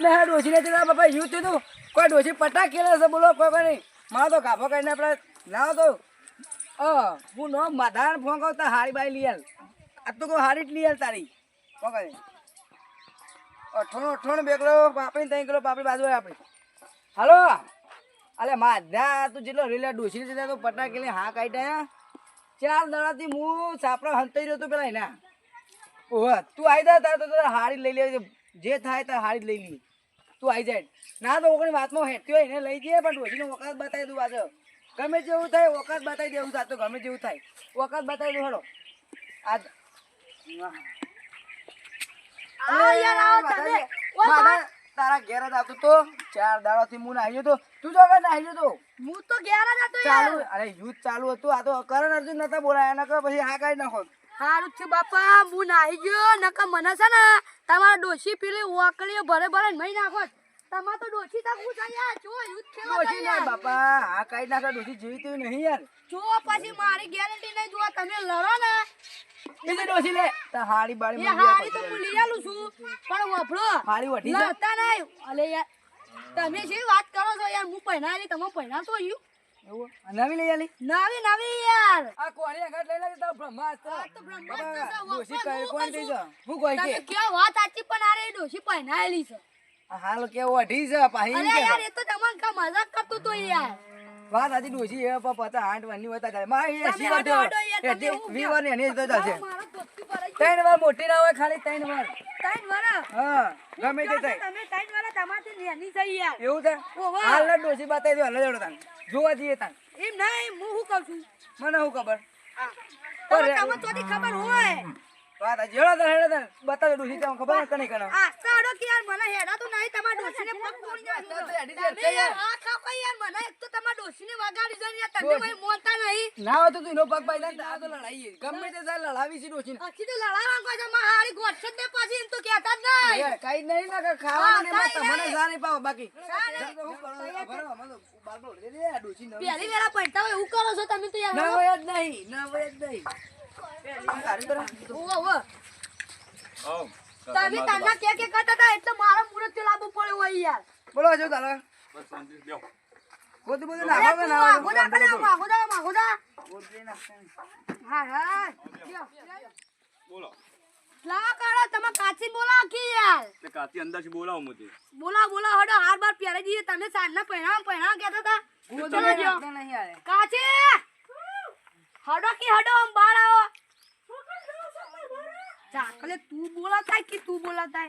ના ડોશી ને તેના બાપા યુ થયું તું કોઈ ડોસી પટા કેલા છે, બોલો, કોઈ કોઈ નહીં. મારો તો ગાભો કરીને આપણે લાવો તો. હું નો માધાન ફોન કહું તો હારી બાઈ લીયલ આ તો કોઈ હારી જ લીયલ તારી. કોઈ અઠોણ અઠોણ બેકલો પાપડી ત્યાં ગયેલો પાપડી બાજુ આપણી. હાલો. અલે, માધા, તું જેટલો રેલા ડોસી ને તો પટા કેલી હા કાઢ્યા ચાર દાડાથી હું સાપડો હંતાઈ રહ્યો તો પેલા એના. ઓહ, તું આવી જા, તારે તો તારે હારી લઈ લે જે થાય તારે હારી જ લઈ લી. તું આવી જાય. ના તો ઓગણી વાતમાં હેઠતી હોય એને લઈ જઈએ પણ ડોશીનો વકાત બતાવી દઉં પાછો ગમે જેવું થાય વખત બતાવી દેવું થાય તો ગમે જેવું થાય. વખત બતાવી દઉં હડો. આજ. તારા ઘેર જ આવતો તો ચાર દાડાથી હું નાહી તો. તું નાહી તો. હું તો ઘેર જ હતો ચાલુ અરે યુદ્ધ ચાલુ હતું આ તો કરણ અર્જુન નતા બોલાયા નકર પછી હા કાઢી નાખો સારું થયું બાપા હું નાહી ગયો નકર મને છે ને તમારા ડોશી પેલી ઓકળીઓ ભરે ભરે નહીં નાખો તમાર તો ડોશી તક હું યાર જો યુદ્ધ ખેલો ડોશી ના બાપા હા કાઢી નાખે ડોશી જેવી તેવી નહીં યાર. જો પછી મારી ગેરંટી નહીં જો તમે લડો ને. બીજી ડોશી લે. તો હાડી બાડી એ હાડી તો હું લઈ આલું છું પણ વફળો હાડી વઠી જા. લડતા નહીં. અલે યાર તમે જે વાત કરો છો યાર હું પહેનારી તમે પહેનાશો તો યુ નવી લઈ આલી? નવી નવી યાર. આ કોણી આગળ લઈ લાગે તો બ્રહ્માસ્ત્ર. આ તો બ્રહ્માસ્ત્ર છે, ડોશી કઈ કોણ કશું. હું કોઈ તમે કે? વાત આચી પણ આ રે ડોશી પહેનાયેલી છે. આ હાલ કેવો અઢી છે પાહી અરે યાર એ તો તમાર કા મજાક કરતો તો યાર. વાત આજી ડોશી એ પણ તો આઠ વાની વતા જાય. માં એ સી વાત એટલે વી વાર ને તો દોસ્તી ત્રણ વાર મોટી ના હોય ખાલી ત્રણ વાર. ત્રણ વાર? હા ગમે તે થાય. તમે ત્રણ વરસ તમારથી નેની જઈ યાર. એવું છે? હાલ ના ડોશી બતાવી દો હાલ જડો તાન જોવા જઈએ તાન એમ નહીં, હું શું કહું છું? મને હું. ખબર તમે તમને ખબર હોય. વાત આ જેડો તને હેડો તને બતાવો ડોશી તમને ખબર ને કને કને આ સાડો કે યાર મને હેડા તો નહીં, તમારા ડોશીને પગ તોડી નાખ્યો. તો હેડી જાય, તમે યાર. આ ખાઓ કઈ યાર, મને એક તો તમાર ડોશીને વગાડી ને યાર, તમે ભાઈ મોનતા નહીં. ના હોય તો તું નો પગ પાઈ દે આ તો લડાઈએ ગમે તે થાય લડાવી છે ડોશી આખી તો લડાવા કો છે માં હારી ગોઠ દે પછી એમ તો કહેતા જ નહીં. યાર કઈ નહીં ના કે ખાવાનું ને કાંઈ તમને નહીં. જા નહીં પાવો બાકી હું કરો, ભરો, આમાં બાર બોલ ઉડે દે, છે. પહેલી વેળા પડતા હોય હું કરો છો તમે તો યાર ના હોય જ નહીં ના હોય જ નહીં તમે તાના કે કે કરતા હતા એટલે મારા મુરતથી લાંબુ પડ્યો હોય યાર. બોલો હજુ તારા. બધું બધું નાખો કે ના માગો દા કરે માગો દા માગો દા ગોદરી નાખશે ને. હા હા બોલો. લાવો કાઢો તમે કાચી બોલાવો કે યાર. તે કાચી અંદરથી બોલાવો મુજે. બોલાવો બોલાવો હડો હાર બાર પહેરાઈ દઈએ તમે સાંજના પહેરાવા પહેરાવા કહેતા હતા. ગોદરી નહીં આવે. કાચી. હડો કે હડો આમ બહાર આવો. ચાકલે તું બોલાતા કે તું બોલાતા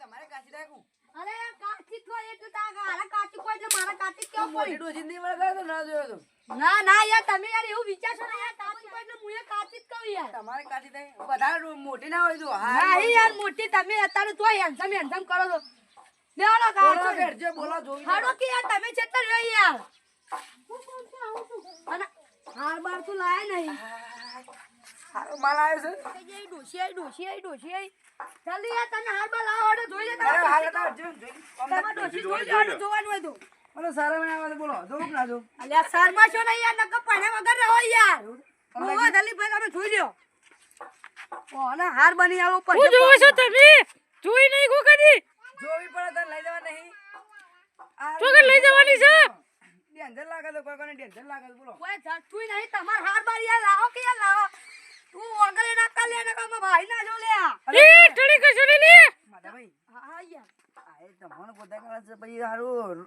તમારે કાચી. અરે કાચી તો એટલે તા ગારા કાચી કોઈ એટલે મારા કાચી કેવું પડી? ડોશી નહીં વળગાડે તો ના જોયો તો. ના ના યાર તમે યાર એવું વિચારશો ને યાર કાચી કોઈ ને હું કાચી જ કહું યાર. તમારે કાચી થાય? વધારે મોટી ના હોય તો હા નહીં યાર મોટી તમે અત્યારે તો હેન્ડસમ હેન્ડસમ કરો છો. લેવાનો બોલો કાચો બોલો જોઈ હાડો કે યાર તમે છેતર રહ્યો. યાર અને હાર બાર તો લાયા નહીં. હાર માલ આવ્યો છે. એ ડોશી આઈ ડોશી આઈ ડોશી આઈ જલ્દી યાર તને હાર બાર લાવો હાડો જોઈ લે અરે તમારા હાલ હતા જોઈ. તમે ડોશી જોઈ લે. જોવાનું હોય તો. મને સારા મને આવે બોલો જોવું ના જો અલ્યા શર્મા છો ને યાર નકર પણ વગર રહો યાર. ઓહો ભાઈ તમે જોઈ લ્યો. ઓને હાર બની આવો પછી હું જોવો છો તમે? જોઈ નહીં કો કદી જોવી પડે તો લઈ જવા નહીં. આ તો કે લઈ જવાની છે. ડેન્જર લાગે તો કોઈ કોને ડેન્જર લાગે બોલો. કોઈ જતું નહીં તમાર હાર બાર યાર લાવો કે યાર લાવો? તું ઓગળે ના કા લે નકર મારા ભાઈ ના જો લે આ. એ ઠડી કશો ને લે માધાભાઈ હા યાર. આ એ તમારે કરે છે પછી હારું.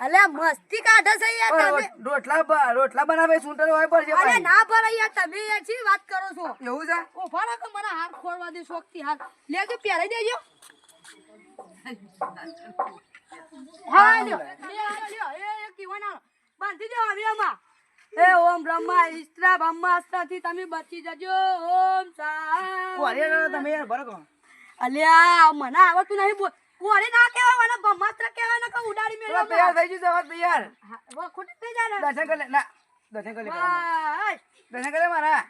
અલ્યા મસ્તી કાઢે છે યાર તમે. રોટલા રોટલા બનાવે સુંટર હોય પડશે અરે ના યાર તમે યાર વાત કરો છો? એવું છે? ઓ ફરક મને હાર ખોરવા દે શોખથી હાર. લેજો પહેરાઈ દેજો. હા લ્યો. લે હાલો લ્યો. એ એ કીવાના. બાંધી દો હવે આમાં. એ ઓમ બ્રહ્મા ઈસ્ત્રા બ્રહ્માસ્ત્રથી તમે બચી જજો. ઓમ સા કોરે તમે યાર બરકો. અલ્યા મને આવડતું નહીં બોલ. કોરે ના કહેવાય મને બ્રહ્માસ્ત્ર કહેવાય ને કે ઉડાડી મેળવો તૈયાર થઈ જશે હવે તૈયાર વો ખોટી થઈ જાય ને દર્શન કરે ના દર્શન કરે લે દર્શન કરે મારા.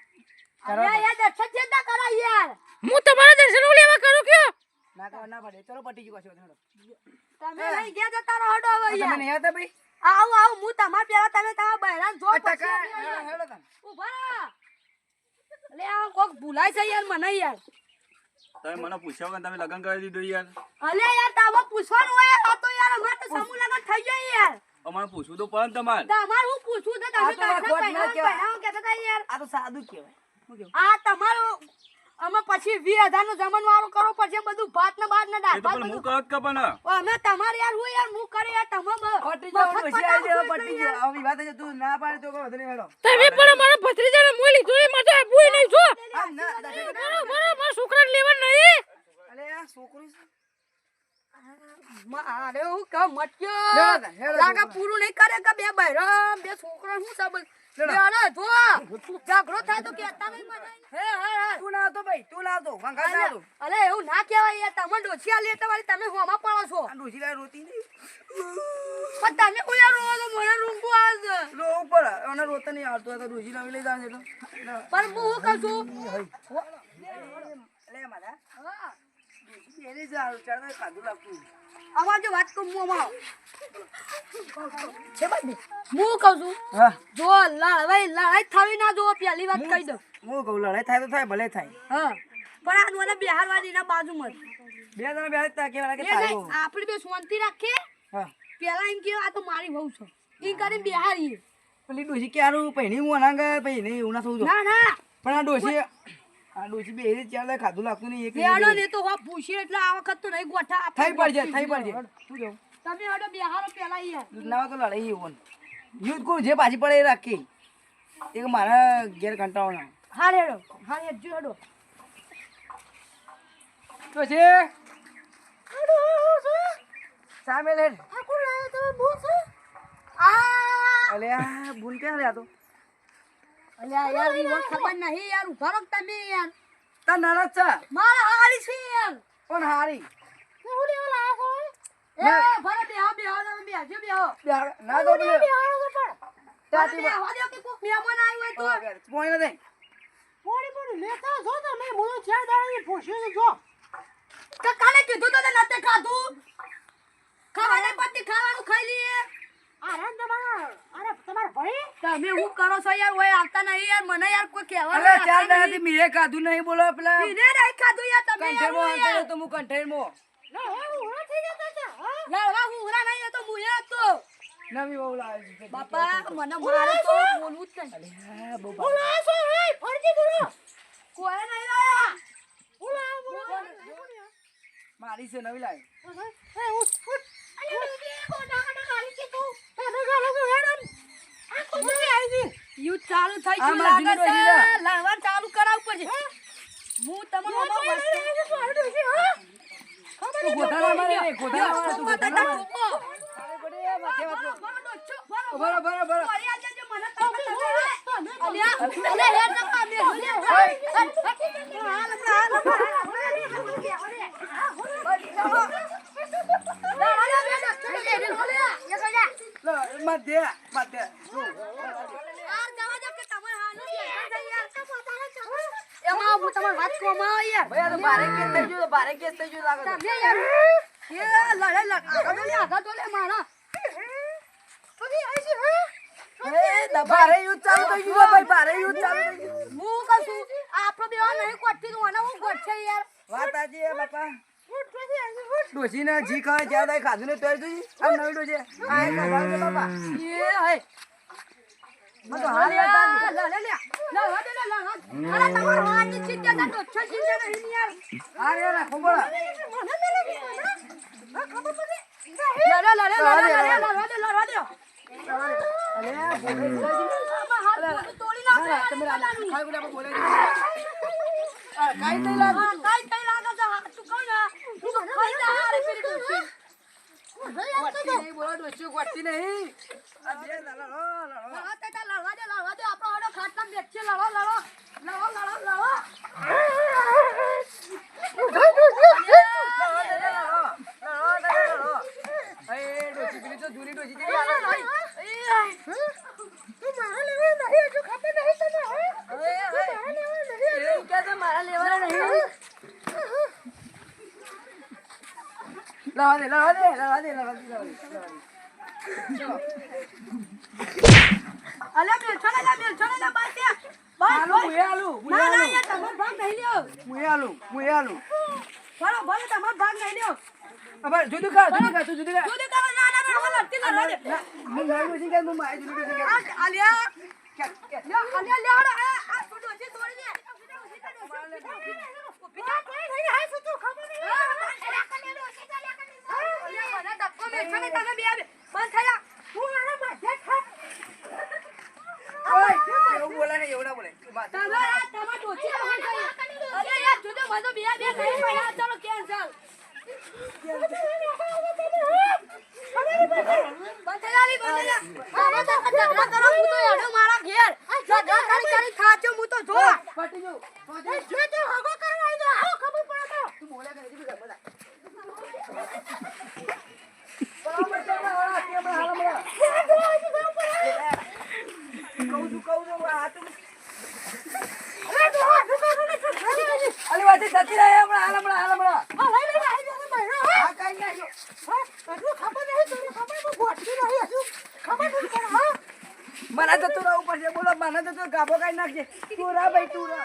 અલ્યા યાર દર્શન છે ના કરાય યાર. હું તમારા દર્શન લેવા કરું કયો ના કરવા ના પડે. ચલો પટી ગયું પાછું તમે નહીં ગયા જતા રહો હડો હવે તમે યાર નહીં આવતા ભાઈ? આવું આવો હું તમાર પેલા તમે તમારા બહેરાન જો પછી. ઊભા રહો. આ કોક ભૂલાય છે યાર મને યાર. તમે મને પૂછ્યો કે તમે લગ્ન કરી દીધું યાર. અલે યાર તાવો પૂછવાનું હોય આ તો યાર અમાર તો સમૂહ લગન થઈ જાય યાર. અમારે પૂછવું તો પડે તમાર. તમારે હું પૂછું તો તમે કાઢો ના પહેરાવો કહેતા યાર. આ તો સાદું કહેવાય. આ તમારું અમે પછી વી હજારનું જમણ વાળું કરો પછી બધું ભાત ને ભાત ને દાળ ભાત હું. કહત કે પણ. અમે તમારે યાર હું યાર હું કરે યાર તમે પટી જાવ પટી થઈ જાય તું ના પાડે તો કો વધુ હેડો. તમે પણ અમારા ભત્રીજાને મોય લીધું એ માટે આપવું નહીં છો આમ ના દાદા મારો મારો મારા છોકરાને લેવા નહીં અલે આ છોકરું છે મારે હું કે મટક્યો તાર, લાગા પૂરું નહીં કરે કે બે બહેરો બે છોકરા હું સબ હેડો. જો જાગરો થાય તો કેતા નહીં મને હે હે તું ના તો ભાઈ તું ના આવતો વંગાર ના આવતો અલે એવું ના કહેવાય યાર તમે ડોસિયા લે તમારી તમે હોમાં પડો છો આ ડોશી લાય રોતી નહીં પણ તમે કોઈ યાર રોવો તો મને રૂમ આવે છે રો ઉપર એને રોતા નહીં આવતો તો ડોશી લાવી લઈ જાય એટલે પણ હું શું કહું છું અલે મારા હા. બેરી જ ખાધું લાગતું જો વાત કરું હું છે બાદ હું કહું છું? હા. જો લડાઈ લડાઈ થવી ના જો પહેલી વાત કહી દઉં. હું કહું લડાઈ થાય તો થાય ભલે થાય. હા. પણ આ મને બિહારવાળી ના બાજુમાં. બે જણા બે હતા કેવા કે તારો આપણે બે શાંતિ રાખીએ. હા. પેલા એમ કે આ તો મારી વહુ છે. એ કરી બિહારી પેલી ડોસી ક્યારે પહેણી હું અનાંગ પહેણી એવું ના થવું જો. ના ના. પણ આ ડોશી આ ડોશી બેરી ચાલ ખાધું લાગતું નહીં એક ને તો હો એટલે આ વખત તો નહીં ગોઠા થઈ પડજે થઈ દીધો. શું કહું? તમે હડો બિહારો પેલા યાર. ના તો લડાઈ યુદ્ધ કોણ? જે પાછી પડે એ રાખી. એક મારા ઘેર કંટાળો હેડજો હેડો તો છે? સામે લે. આ કોણ લાવ્યો તમે બહુ છે? આ અલે આ ભૂલ ક્યાં અલ્યા યાર ઈ વખત ખબર નહીં યાર ઊભા રહો તમે યાર. નાના જ છે? મારા હારી છે યાર. પણ હારી હું લેવા લાયા છો? એ ના. ભલે બેહો બેહો તમે બેહજો બેહો. બે- ના તો પેલો બેહો. તો પણ? તાતી તમે બેહવા કે કોક મહેમાન આવ્યું હોય તો. પોઈ નથી. થોડી થોડી લેતા જો તમે. મને ચાર દાડા પૂછ્યું જો. કાલે કીધું તો નતે ખાધું. ખાવાને પતિ ખાવાનું ખાઈ લઈએ આરામ તમારા અરે તમારા ભાઈ તમે હું કરો છો યાર? ઓય આવતા નહીં યાર મને યાર કોઈ કહેવા અરે ચાર દાડાથી મેં ખાધું નહીં બોલો પેલા. મીરે નહીં ખાધું યાર તમે ઓય યાર. હાલતો તો હું કંઠેરમાં. હું ઉરા નહીં તો મુયા તો નવી બહુ લાવી છે બાપા મને મારે તો બોલવું જ નહીં. હા, બહુ છો હે ફરજી કરો કોઈ નહીં રહ્યા હું લાયો મારી છે નવી લાવી હે ઉઠ ઉઠ અરે બેબી કોના કના ગાડી કે તું તને ગાલો તો હેડન આ કોણ આવી છે યુ ચાલુ થઈ ગયું લાગે છે ડોશી ચાલુ કરાવવું પડશે હું તમને ઓમાં વસ્તુ છે ગોધાડા ખબર ગોધાડા મારે, તું ગોડે, માથે વાત બરો બરો, બરો, બરો. લ, માથે, માથે. જો. એમાં હું તમારી વાત કહું માં યાર ભાઈ, આ તો ભારે કેસ થઈ ગયો, ભારે કેસ થઈ ગયો લાગે તમે યાર કે લડે લડ આગળ દોલે આગળ દોલે મારા એ, દ- ભારે યુદ્ધ ચાલુ થઈ ગયું છે, ભાઈ, ભારે યુદ્ધ ચાલુ થઈ ગયું. હું કહું આપણો બેવા નહીં કોટથી નું અને હું કોટ છે યાર વાત સાચી બાપા. ડોશીને જી ખાય જ્યાં ખાધું ને તોય જોઈ. નવી ડોસી આ બાપા. એ હે કાંઈ નહીં લાગે. કાઈ કઈ લાગે તું કહો ને. તું જા હારે ગોઠતી નહીં, બોલો, ડોશીઓ ગોઠતી નહીં. આ બે લડો, લડો. લડવા દે તા લડવા દે લડવા દે. આપણો હાડો ખાટલા બેઠે લડો લડો. લડો લડો લડો. એ, ડોશી પેલી તો જૂની ડોશી જેવી આવે છે. એ કહે છે, મારા લેવાના નહીં. લાવા દે, લાવા દે, લાવા દે, લાવા દે, દે, દે. અલે બેલ છોડે લે બેલ છોડે લે બાઈ આલુ મુએ આલુ મુએ ના ના આલુ યાર તમારો ભાગ નહીં લ્યો મુએ આલુ મુએ આલુ ભલો ભલે તમારો ભાગ નહીં લ્યો હવે જુદું કર જુદું તું જુદું કર જુદી કરો ના ના ના લડતી ના લડે ના, હું નવી ડોશી કર હું મારી જુદું આ આલિયા કે- કે- લ્યો આલિયા લ્યો આ આ છોટો છે તોડી દે બે બે બંધ થયા હું આને માથે ખા ઓય, એવું બોલે નહીં, એવું ના બોલે. વાત. તમે આ તમાર ડોચી તો હોય ગઈ અરે યાર જુદો બધો બે બે થઈ પડ્યા ચાલો કેન્સલ જો જો હગો કરવા આવી આવો. બરાબર છે, બરાબર, કે બરાબર, હાલો, બરાબર. કહું છું, કહું છું, આ તું- અલી વાંચી જતી રહે હમણાં, હાલ હમણાં, હાલ હમણાં. આ કાંઈ નાખ્યો. મને જતું રહેવું પડશે બોલો મને જતું ગાભો કાઢી નાખશે તું રા ભાઈ તું રા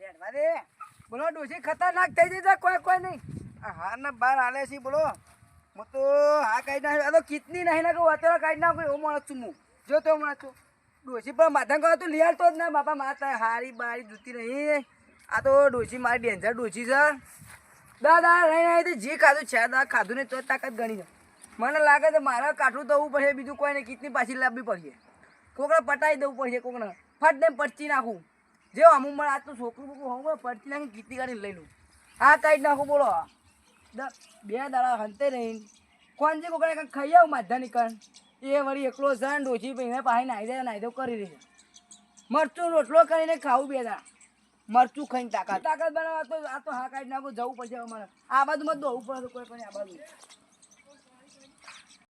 રેડવા દે ડોશી ખતરનાક થઈ જશે, કોઈ કોઈ નહીં. હાર ને બાર હાલે છે, બોલો. હું તો હા કાઢી નાખ્યો તો કિતની નહીં નાખું, અત્યારે કાઢી નાખું એવું માણસ છું હું. જો તો મળે છું. ડોસી પણ માથા કહો તું તો જ ના, બાપા માતા હારી બારી જૂતી નહીં. આ તો ડોસી મારી ડેન્જર ડોસી છે. દાદા રહી રહી જે ખાધું છે, દાદા, ખાધું ને તો તાકાત ગણી છે મને લાગે છે મારે કાઠું દવું પડશે, બીજું કોઈ નહીં કિતની પાછી લાવવી પડશે. કોકને પટાઈ દેવું પડશે, કોકને. ફટ ને પરચી નાખું. જે, અમુક મળે આજ તો છોકરું બોકરું હોવું પડતી નાખી ગીતી કાઢીને લઈ લઉં. આ કાઢી નાખું, બોલો. બે દાડા હંતે નહીં કોણ જે કોકડે કંઈક ખાઈ આવું માધા નીકળ એ વળી એકલો છે ને ડોસી પીને પાસે નાહી દે નાહી કરી રહી મરચું રોટલો કરીને ખાવું બે દાડા. મરચું ખાઈને તાકાત. તાકાત બનાવવા તો આ તો હા કાઢી નાખું, જવું પડશે અમારે. આ બાજુમાં દોવું પડે કોઈ પણ આ બાજુ.